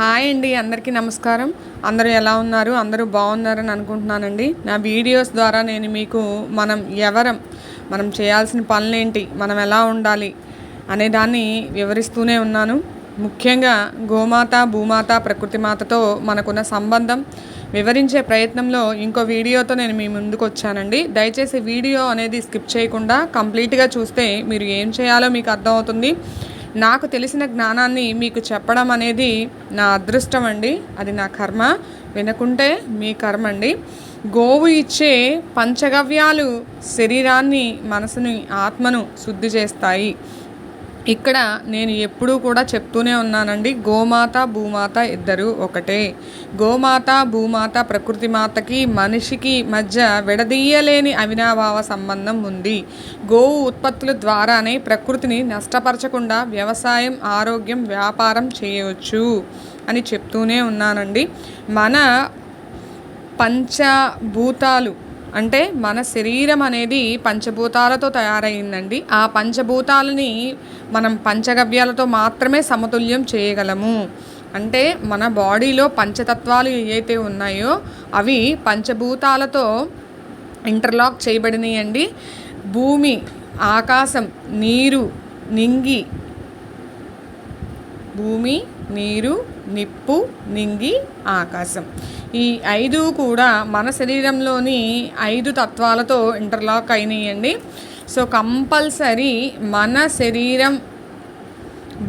Hi అండి అందరికీ నమస్కారం. అందరూ ఎలా ఉన్నారు? అందరూ బాగున్నారని అనుకుంటున్నానండి. నా వీడియోస్ ద్వారా నేను మీకు మనం ఎవరం మనం చేయాల్సిన పనులేంటి మనం ఎలా ఉండాలి అనే దాన్ని వివరిస్తూనే ఉన్నాను. ముఖ్యంగా గోమాత భూమాత ప్రకృతి మాతతో మనకున్న సంబంధం వివరించే ప్రయత్నంలో ఇంకో వీడియోతో నేను మీ ముందుకు వచ్చానండి. దయచేసి వీడియో అనేది స్కిప్ చేయకుండా కంప్లీట్గా చూస్తే మీరు ఏం చేయాలో మీకు అర్థమవుతుంది. నాకు తెలిసిన జ్ఞానాన్ని మీకు చెప్పడం అనేది నా అదృష్టం అండి. అది నా కర్మ. వినకుంటే మీ కర్మ అండి. గోవు ఇచ్చే పంచగవ్యాలు శరీరాన్ని మనసుని ఆత్మను శుద్ధి చేస్తాయి. ఇక్కడ నేను ఎప్పుడూ కూడా చెప్తూనే ఉన్నానండి గోమాత భూమాత ఇద్దరు ఒకటే. గోమాత భూమాత ప్రకృతి మాతకి మనిషికి మధ్య విడదీయలేని అవినాభావ సంబంధం ఉంది. గోవు ఉత్పత్తుల ద్వారానే ప్రకృతిని నష్టపరచకుండా వ్యవసాయం ఆరోగ్యం వ్యాపారం చేయవచ్చు అని చెప్తూనే ఉన్నానండి. మన పంచభూతాలు అంటే మన శరీరం అనేది పంచభూతాలతో తయారైందండి. ఆ పంచభూతాలని మనం పంచగవ్యాలతో మాత్రమే సమతుల్యం చేయగలము. అంటే మన బాడీలో పంచతత్వాలు ఏవైతే ఉన్నాయో అవి పంచభూతాలతో ఇంటర్లాక్ చేయబడినాయండి. భూమి ఆకాశం నీరు నింగి భూమి నీరు నిప్పు నింగి ఆకాశం. ఈ ఐదు కూడా మన శరీరంలోని ఐదు తత్వాలతో ఇంటర్లాక్ అయినాయండి. సో కంపల్సరీ మన శరీరం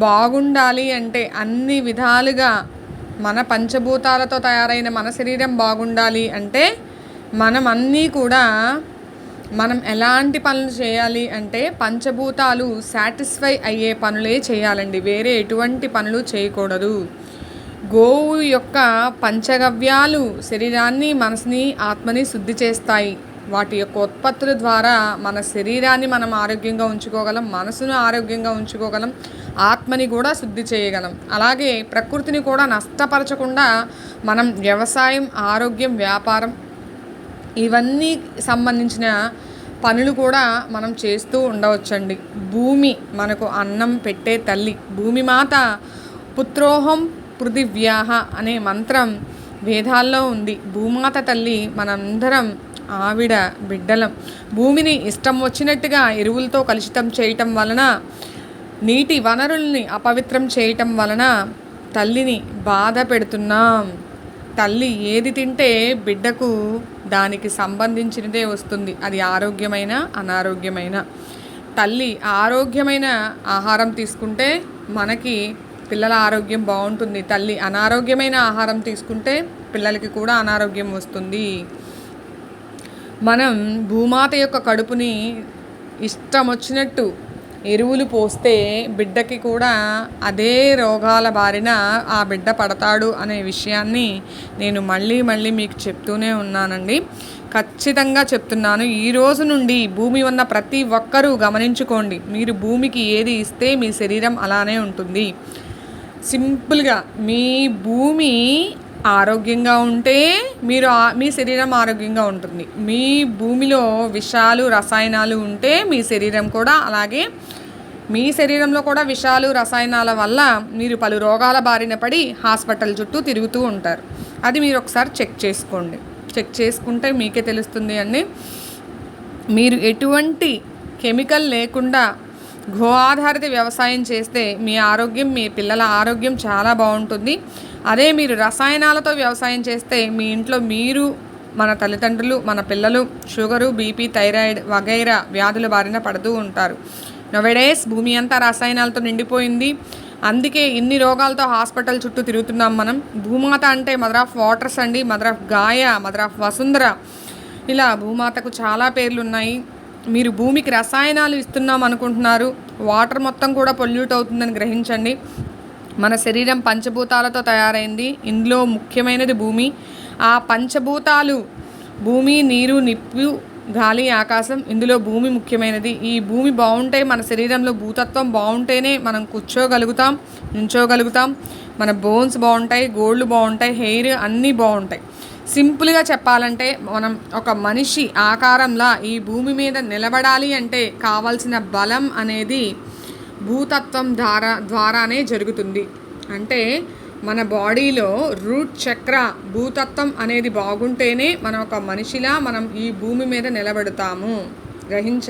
బాగుండాలి అంటే అన్ని విధాలుగా మన పంచభూతాలతో తయారైన మన శరీరం బాగుండాలి అంటే మనం అన్నీ కూడా మనం ఎలాంటి పనులు చేయాలి అంటే పంచభూతాలు సాటిస్ఫై అయ్యే పనులే చేయాలండి. వేరే ఎటువంటి పనులు చేయకూడదు. గోవు యొక్క పంచగవ్యాలు శరీరాన్ని మనసుని ఆత్మని శుద్ధి చేస్తాయి. వాటి యొక్క ఉత్పత్తుల ద్వారా మన శరీరాన్ని మనం ఆరోగ్యంగా ఉంచుకోగలం మనసును ఆరోగ్యంగా ఉంచుకోగలం ఆత్మని కూడా శుద్ధి చేయగలం. అలాగే ప్రకృతిని కూడా నష్టపరచకుండా మనం వ్యవసాయం ఆరోగ్యం వ్యాపారం ఇవన్నీ సంబంధించిన పనులు కూడా మనం చేస్తూ ఉండవచ్చండి. భూమి మనకు అన్నం పెట్టే తల్లి భూమి మాత పుత్రోహం పృథివ్యాహ అనే మంత్రం వేదాల్లో ఉంది. భూమాత తల్లి మనందరం ఆవిడ బిడ్డలం. భూమిని ఇష్టం వచ్చినట్టుగా ఎరువులతో కలుషితం చేయటం వలన నీటి వనరుల్ని అపవిత్రం చేయటం వలన తల్లిని బాధ పెడుతున్నాం. తల్లి ఏది తింటే బిడ్డకు దానికి సంబంధించినదే వస్తుంది. అది ఆరోగ్యమైన అనారోగ్యమైన. తల్లి ఆరోగ్యమైన ఆహారం తీసుకుంటే మనకి పిల్లల ఆరోగ్యం బాగుంటుంది. తల్లి అనారోగ్యమైన ఆహారం తీసుకుంటే పిల్లలకి కూడా అనారోగ్యం వస్తుంది. మనం భూమాత యొక్క కడుపుని ఇష్టం వచ్చినట్టు ఎరువులు పోస్తే బిడ్డకి కూడా అదే రోగాల బారిన ఆ బిడ్డ పడతాడు అనే విషయాన్ని నేను మళ్ళీ మళ్ళీ మీకు చెప్తూనే ఉన్నానండి. ఖచ్చితంగా చెప్తున్నాను. ఈ రోజు నుండి భూమి ఉన్న ప్రతి ఒక్కరూ గమనించుకోండి. మీరు భూమికి ఏది ఇస్తే మీ శరీరం అలానే ఉంటుంది. సింపుల్గా మీ భూమి ఆరోగ్యంగా ఉంటే మీరు మీ శరీరం ఆరోగ్యంగా ఉంటుంది. మీ భూమిలో విషాలు రసాయనాలు ఉంటే మీ శరీరం కూడా అలాగే మీ శరీరంలో కూడా విషాలు రసాయనాల వల్ల మీరు పలు రోగాల బారిన పడి హాస్పిటల్ చుట్టూ తిరుగుతూ ఉంటారు. అది మీరు ఒకసారి చెక్ చేసుకోండి. చెక్ చేసుకుంటే మీకే తెలుస్తుంది అని మీరు ఎటువంటి కెమికల్ లేకుండా గో ఆధారిత వ్యవసాయం చేస్తే మీ ఆరోగ్యం మీ పిల్లల ఆరోగ్యం చాలా బాగుంటుంది. అదే మీరు రసాయనాలతో వ్యవసాయం చేస్తే మీ ఇంట్లో మీరు మన తల్లిదండ్రులు మన పిల్లలు షుగరు బీపీ థైరాయిడ్ వగైరా వ్యాధుల బారిన పడుతూ ఉంటారు. నొవెడేస్ భూమి అంతా రసాయనాలతో నిండిపోయింది. అందుకే ఇన్ని రోగాలతో హాస్పిటల్ చుట్టూ తిరుగుతున్నాం మనం. భూమాత అంటే మదర్ ఆఫ్ వాటర్స్ అండి mother of Gaia mother of Vasundhara. ఇలా భూమాతకు చాలా పేర్లు ఉన్నాయి మీరు భూమికి రసాయనాలు ఇస్తున్నాం అనుకుంటున్నారు. వాటర్ మొత్తం కూడా పొల్యూట్ అవుతుందని గ్రహించండి. మన శరీరం పంచభూతాలతో తయారైంది. ఇందులో ముఖ్యమైనది భూమి. ఆ పంచభూతాలు భూమి నీరు నిప్పు గాలి ఆకాశం ఇందులో భూమి ముఖ్యమైనది. ఈ భూమి బాగుంటే మన శరీరంలో భూతత్వం బాగుంటేనే మనం కూర్చోగలుగుతాం నుంచోగలుగుతాం. మన బోన్స్ బాగుంటాయి గోళ్ళు బాగుంటాయి హెయిర్ అన్నీ బాగుంటాయి. సింపుల్గా చెప్పాలంటే మనం ఒక మనిషి ఆకారంలా ఈ భూమి మీద నిలబడాలి అంటే కావాల్సిన బలం అనేది భూతత్వం ద్వారా ద్వారానే జరుగుతుంది. అంటే మన బాడీలో రూట్ చక్ర భూతత్వం అనేది బాగుంటేనే మనం ఒక మనిషిలా మనం ఈ భూమి మీద నిలబెడతాము. గ్రహించ